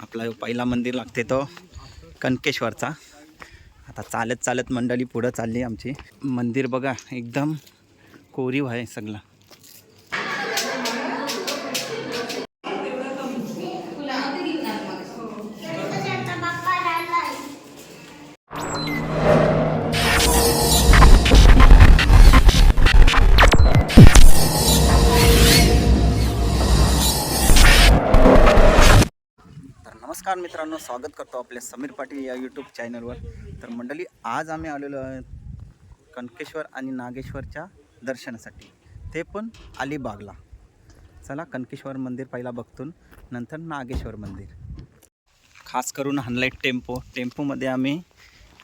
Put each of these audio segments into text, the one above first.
आपला जो पहिला मंदिर लागते तो कनकेश्वरचा. आता चालत चालत मंडळी पुढं चालली आमची. मंदिर बघा एकदम कोरीव आहे सगळं. नमस्कार मित्रांनो स्वागत करतो आपल्या समीर पाटील या यूट्यूब चॅनलवर तर मंडळी आज आम्ही आलेलो आहे कनकेश्वर आणि नागेश्वरच्या दर्शनासाठी. ते पण अलिबागला. चला कनकेश्वर मंदिर पहिला बघतो नंतर नागेश्वर मंदिर. खास करून हनलाईट टेम्पो टेम्पोमध्ये आम्ही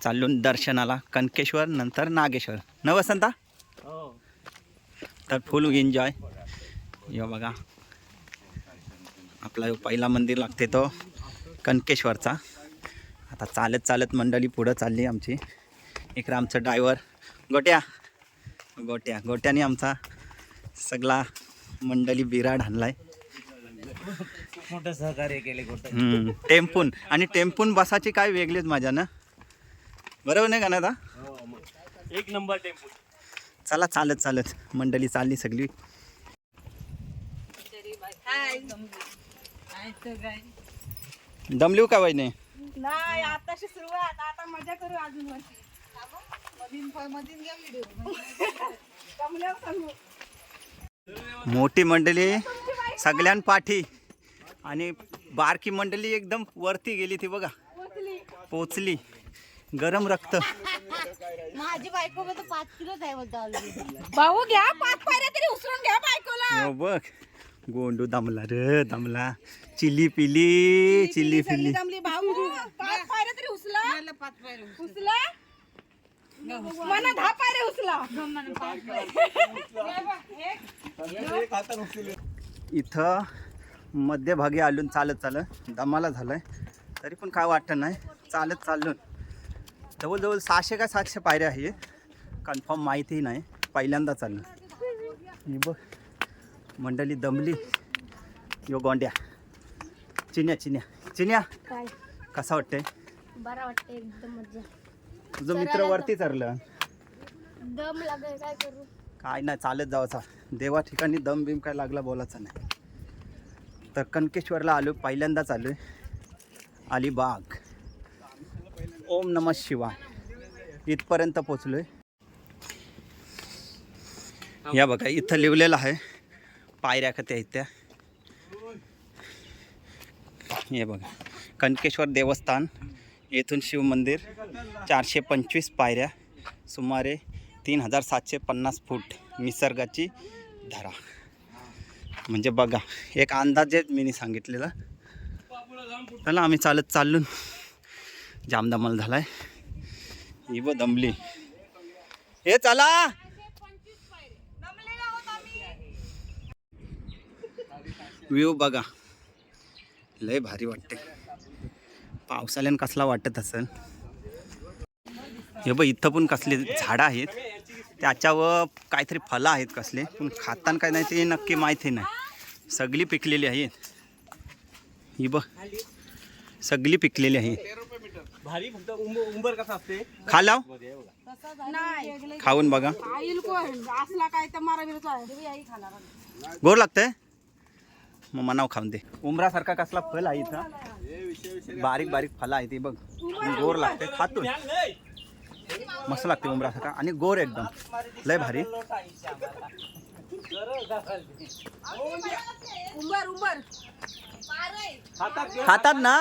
चाललो दर्शनाला. कनकेश्वर नंतर नागेश्वर. न वसंता? तर फुल एन्जॉय यो बघा. आपला पहिला मंदिर लागते तो. कनकेश्वरचा. आता चालत चालत मंडळी पुढं चालली आमची. इकडं आमचं ड्रायव्हर गोट्या. गोट्या. गोट्याने आमचा सगळा मंडळी बिराड आणलाय. मोठं सहकार्य केले टेम्पून. आणि टेम्पून बसाची काय वेगळीच मजा ना? बरोबर नाही का ना आता एक नंबर टेम्पो चला चालत चालत. मंडळी चालली सगळी. दमलीव का वहिनी? नाही आताशी सुरुवात. आता मजा करू अजून वरती. मोठी मंडळी सगळ्यां पाठी. आणि बारकी मंडळी एकदम वरती गेली ती बघा. पोचली. गरम रक्त. माझी बायको पाच already. भाऊ घ्या पाच पायऱ्या तरी उचलून घ्या बायकोला. हो बघ. गोंडू दमला रे दमला. चिली पिली चिली पिली जमली भाऊ पाच पायऱ्या तरी उचला पाच पायऱ्या उचला मला दहा पायऱ्या उचला इथं मध्यभागी आलून चालत चालत दमाला झालंय. तरी पण काय वाटत नाही चालत चालून. जवळजवळ सहाशे का सातशे पायऱ्या आहे. कन्फर्म माहिती नाही पहिल्यांदा चाललं बघ. मंडळी दमली. यो गोंड्या. चिन्या चिन्या. चिन्या काय? कसा वाटतंय? बरा वाटते एकदम मजा तुझं मित्र वरती चरलं दम लागेल काय करू? काय नाही चालत जायचा देवा ठिकाणी दम बिम काय लागला बोलायचं नाही. तर कनकेश्वरला आलो पहिल्यांदाच आलो अलिबाग. ओम नम शिवाय. इथपर्यंत पोचलोय. या बघा इथं लिहिलेलं आहे. पायऱ्या का आहेत त्या. हे बघा कनकेश्वर देवस्थान येथून शिव मंदिर चारशे पंचवीस पायऱ्या सुमारे तीन हजार सातशे पन्नास फूट निसर्गाची धरा. म्हणजे बघा एक अंदाजे मी सांगितलेला. चला आम्ही चालत चाललो. जामदमल झाला ही ब दमली. हे चला! व्ह्यू बघा. लय भारी वाटते पावसाळ्यानं कसला वाटत असेल? हे बघ इथं पण कसले झाडं आहेत. त्याच्यावर काहीतरी फळं आहेत कसले. पण खाताना काय नाही ते नक्की माहिती नाही. सगळी पिकलेली आहेत. ही बघ. सगळी पिकलेली आहेत भारी फक्त उंबर कसा असते खाऊन बघा. असला काय तर आहे. लागतंय? मग मनाव खाऊन दे. उमरासारखा कसला फल आहे इथं? बारीक बारीक फलं आहे ती बघ. गोर लागते खातून. मस्त लागते उमरासारखा. आणि गोर एकदम. लय भारी. खातात ना?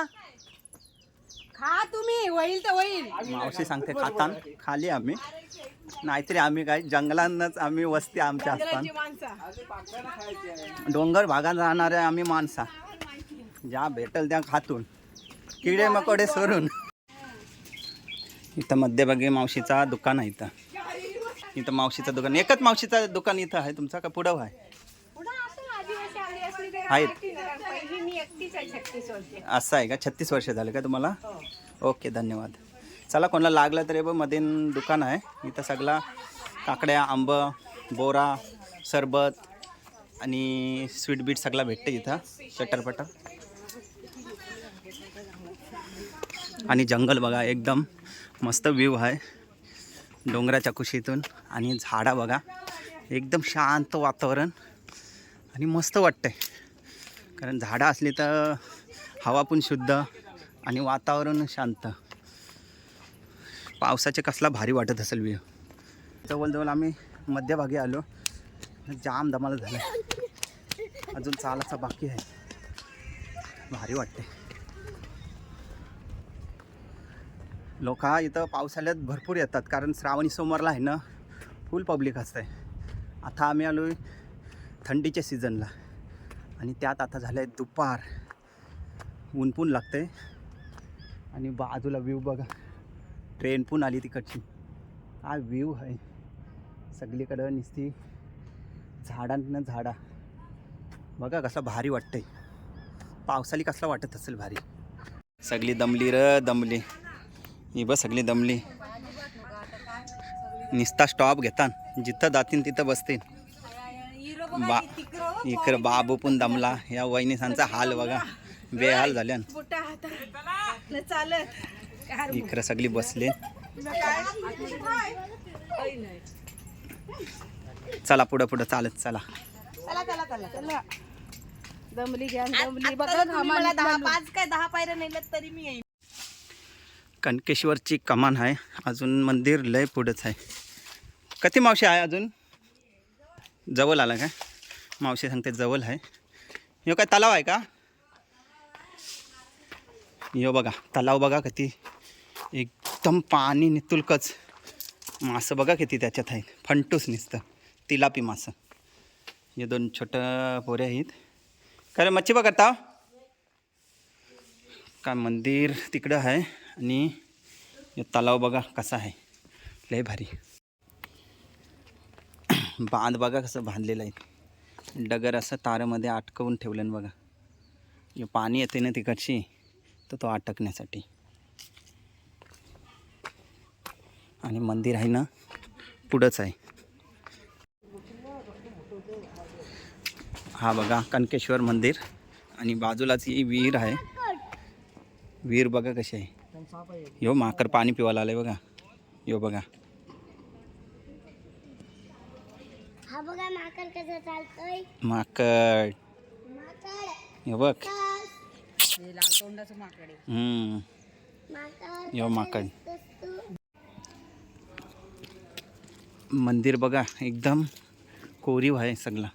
खा तुम्ही होईल तर होईल. मावशी सांगते खातान खाली आम्ही. नाहीतरी आम्ही काय जंगलांनाच आम्ही वस्ती आमच्या असतात डोंगर भागात राहणारे आम्ही माणसा. ज्या भेटल त्या खातून. किडे मकोडे सोडून. इथं मध्यभागी मावशीचा दुकान आहे इथं. इथं मावशीचं दुकान. एकच मावशीचं दुकान इथं आहे तुमचा का पुढं आहे? आहेत. असं आहे का? छत्तीस वर्ष झाले का तुम्हाला? ओके धन्यवाद. चला कोणाला लागलं तर हे बघमध्ये दुकान आहे. इथं सगळा काकड्या आंब बोरा सरबत आणि स्वीट बीट सगळा भेटते इथं चटरपटर आणि जंगल बघा एकदम मस्त व्ह्यू आहे. डोंगराच्या कुशीतून आणि झाडा बघा एकदम शांत वातावरण आणि मस्त वाटतंय. कारण झाडं असली तर हवा पण शुद्ध आणि वातावरण शांत. पावसाचे कसला भारी वाटत असेल व्ह्यू जवळजवळ आम्ही मध्यभागी आलो. जाम धमाल झालं. अजून चालाचा बाकी आहे. भारी वाटते. लोक इथं पावसाळ्यात भरपूर येतात. कारण श्रावणी सोमवारला आहे ना फुल पब्लिक असतं आहे आता आम्ही आलो आहे थंडीच्या सीझनला आणि त्यात आता झालं आहे दुपार. ऊन पण लागतं आहे आणि बाजूला व्ह्यू बघा. ट्रेन पण आली तिकडची. हा व्ह्यू आहे. सगळीकडं नुसती झाडांना झाडा. बघा कसं भारी वाटतंय. पावसाळी कसला वाटत असेल भारी. सगळी दमली र दमली. ही बस सगळी दमली. निस्ता स्टॉप घेतात जिथं जातील तिथं बसतील बा इकडं बाबू पण दमला. या वहिनीसांचा हाल बघा. बेहाल चालत. इकडं सगळी बसले. चला पुढं पुढं. चालत चला. चला चला चला चला. दमली घ्या दमली. बघा मला दहा पाच काय दहा पायऱ्या नेल्यात तरी मी येईन. कणकेश्वरची कमान आहे. अजून मंदिर लय पुढंच आहे. किती मावशी आहे अजून? जवळ आला का? मावशी सांगते जवळ आहे. यो काय तलाव आहे का? यो बघा तलाव बघा किती एकदम पाणी नितुलकच. मासं बघा किती त्याच्यात आहेत. फंटूस निसतं. तिलापी मासं. हे दोन छोटं पोरे आहेत. काय मच्छी मच्छी बघता काय मंदिर तिकडं आहे आणि हे तलाव बघा कसा आहे. लय भारी. बांध बघा कसं बांधलेलं आहे. डगर असं तारामध्ये अटकवून ठेवलं बघा. जे पाणी येते ना तिकडची तर तो अटकण्यासाठी आणि मंदिर आहे ना पुढंच आहे. हा बघा कनकेश्वर मंदिर. आणि बाजूलाच ही विहीर आहे. विहीर बघा कशी आहे. यो माकर पाणी पिवायला आलंय बघा. यो बघा. हा बघा माकड कसं चालतोय. माकड. माकड. यो बघ. लाल तोंडाचं माकडे हम्म, माकड यो माकड. तू? मंदिर बघा एकदम कोरीव आहे सगळं.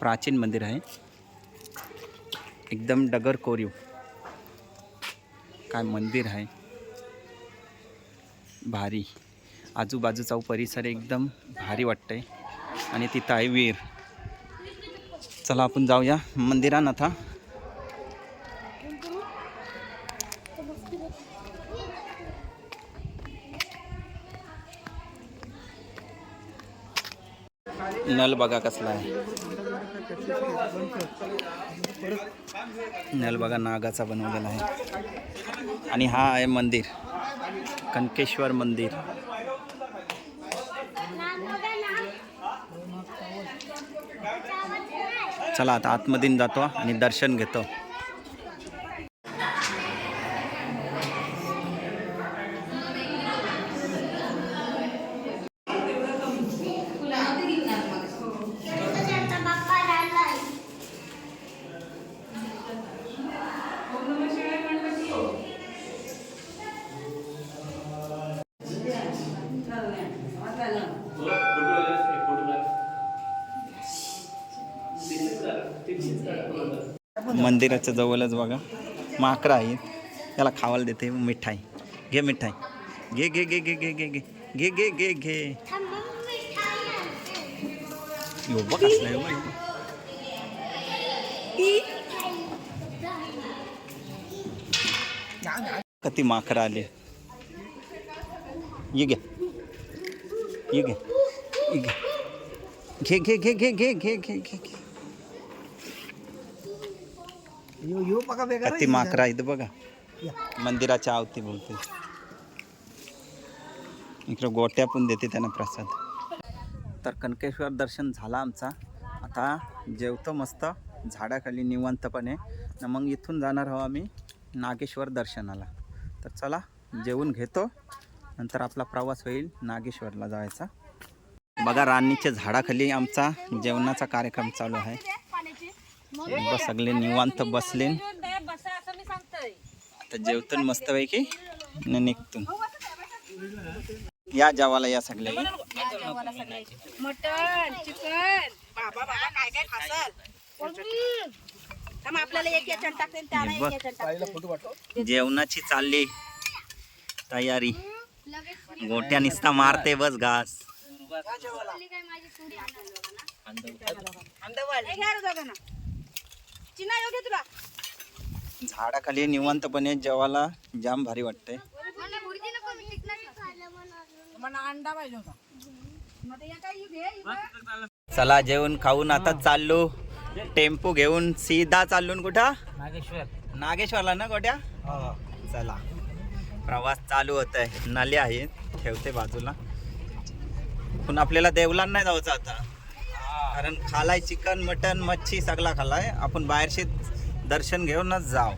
प्राचीन मंदिर आहे. एकदम डगर कोरीव. काय मंदिर आहे. भारी. आजूबाजूचा परिसर एकदम भारी वाटतंय. आणि तिथं आहे वीर चला आपण जाऊया मंदिरात आता. नल बघा कसला आहे. नल बघा नागाचा बनवलेला आहे. आणि हा आहे मंदिर. कनकेश्वर मंदिर. चला आता आतमधून जातो आणि दर्शन घेतो. मंदिराच्या जवळच बघा माकडं आहेत त्याला खावायला देते मिठाई घे मिठाई घे घे घे घे घे घे घे घे घे घे घे यो बघ कसला आहे माकडं आले ये घे ये घे ये घे घे घे घे घे घे घे घे घे किती माकरा आहेत बघा. मंदिराच्या आवती बोलते इकडं गोट्या पण देते त्यांना प्रसाद. तर कनकेश्वर दर्शन झाला आमचा. आता जेवतो मस्त झाडाखाली निवांतपणे. न मग इथून जाणार आहोत आम्ही नागेश्वर दर्शनाला. तर चला जेवून घेतो. नंतर आपला प्रवास होईल नागेश्वरला जायचा. बघा राणीच्या झाडाखाली आमचा जेवणाचा कार्यक्रम चालू आहे. बस सगळे निवांत बसले. आता जेवतून मस्तपैकी न निघतून. या जेवायला या सगळे मटन चिकन. बाबा बाबा काय काय खासल. थांब, आपल्याला एक याच्यात टाकते त्याला एक बस. याच्यात टाकते. जेवणाची चालली. तयारी. गोट्या निसता मारते बस घास. चिना येऊ घे तुला. झाडाखाली निवांतपणे जेवायला जाम भारी वाटते अंडा पाहिजे होता. मग ते काय येऊ घे येऊ घे. चला जेवण खाऊन आता चाललो. टेम्पो घेऊन सीधा चाललो कुठं? नागेश्वर. नागेश्वरला ना गोट्या? चला. प्रवास चालू होत आहे नाले आहेत ठेवते बाजूला. पण आपल्याला देवला नाही जायचं आता. कारण खालाय चिकन मटन मच्छी सगळा खालाय. आपण बाहेरशी दर्शन घेऊनच जाव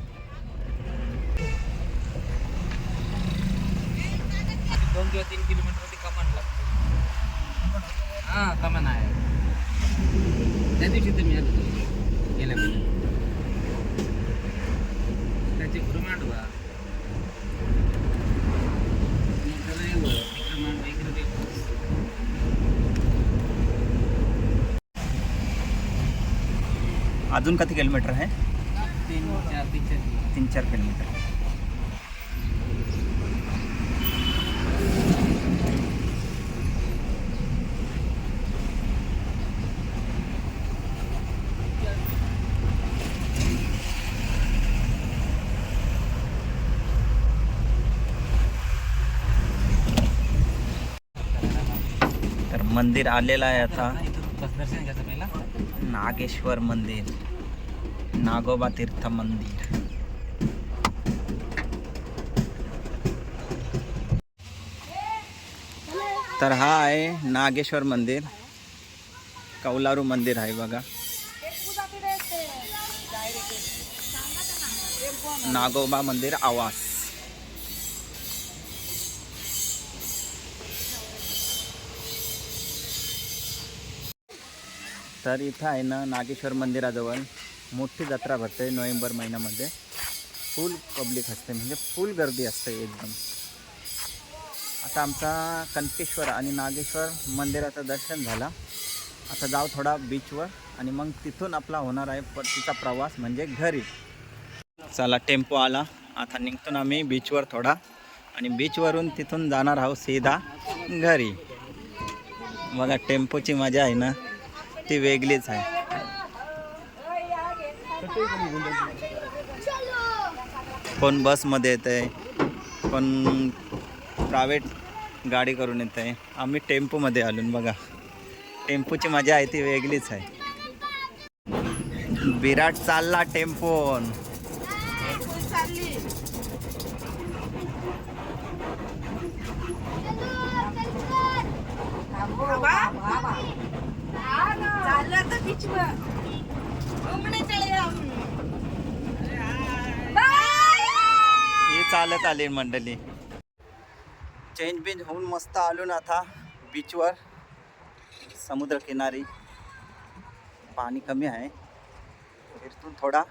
दोन किंवा तीन किलोमीटर कमान लागते. हा कमान आहे. त्या दिवशी तुम्ही आलो होतो, गेल्या महिन्यात. त्याचे गुरु मांडवा इकडं रेवर, इकडं मांडवा, इकडं रेवर. अजून किती किलोमीटर आहे? तीन चार तीन चार तीन चार किलोमीटर. तर मंदिर आलेलं आहे आता. नागेश्वर मंदिर नागोबा तीर्थ मंदिर. तर हा आहे नागेश्वर मंदिर. कौलारू मंदिर आहे बघा. नागोबा मंदिर आवास. तर इथं आहे ना नागेश्वर मंदिराजवळ. मोठी जत्रा भरते नोव्हेंबर महिन्यामध्ये. फुल पब्लिक असते म्हणजे फुल गर्दी असते एकदम. आता आमचा कनकेश्वर आणि नागेश्वर मंदिराचं दर्शन झालं. आता जाऊ थोडा बीचवर आणि मग तिथून आपला होणार आहे परतीचा प्रवास म्हणजे घरी. चला टेम्पो आला. आता निघतो आम्ही बीचवर थोडा. आणि बीचवरून तिथून जाणार आहोत सीधा घरी. बघा टेम्पोची मजा आहे ना. ती वेगळीच आहे. कोण बसमध्ये येत आहे कोण प्रायव्हेट गाडी करून येत आहे आम्ही टेम्पोमध्ये आलो बघा. टेम्पोची मजा आहे ती वेगळीच आहे. विराट चालला टेम्पोन ही चालत आली मंडळी. चेंज बेंज होऊन मस्त आलो ना आता बीचवर समुद्रकिनारी पाणी कमी आहे. इथून थोडा.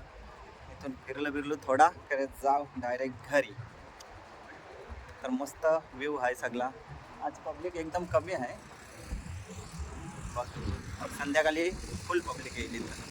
इथून फिरलं बिरलो थोडा. करत जाऊ डायरेक्ट घरी. तर मस्त व्ह्यू आहे सगळा. आज पब्लिक एकदम कमी आहे. बघ. संध्याकाळी फुल पब्लिक येईल इथं.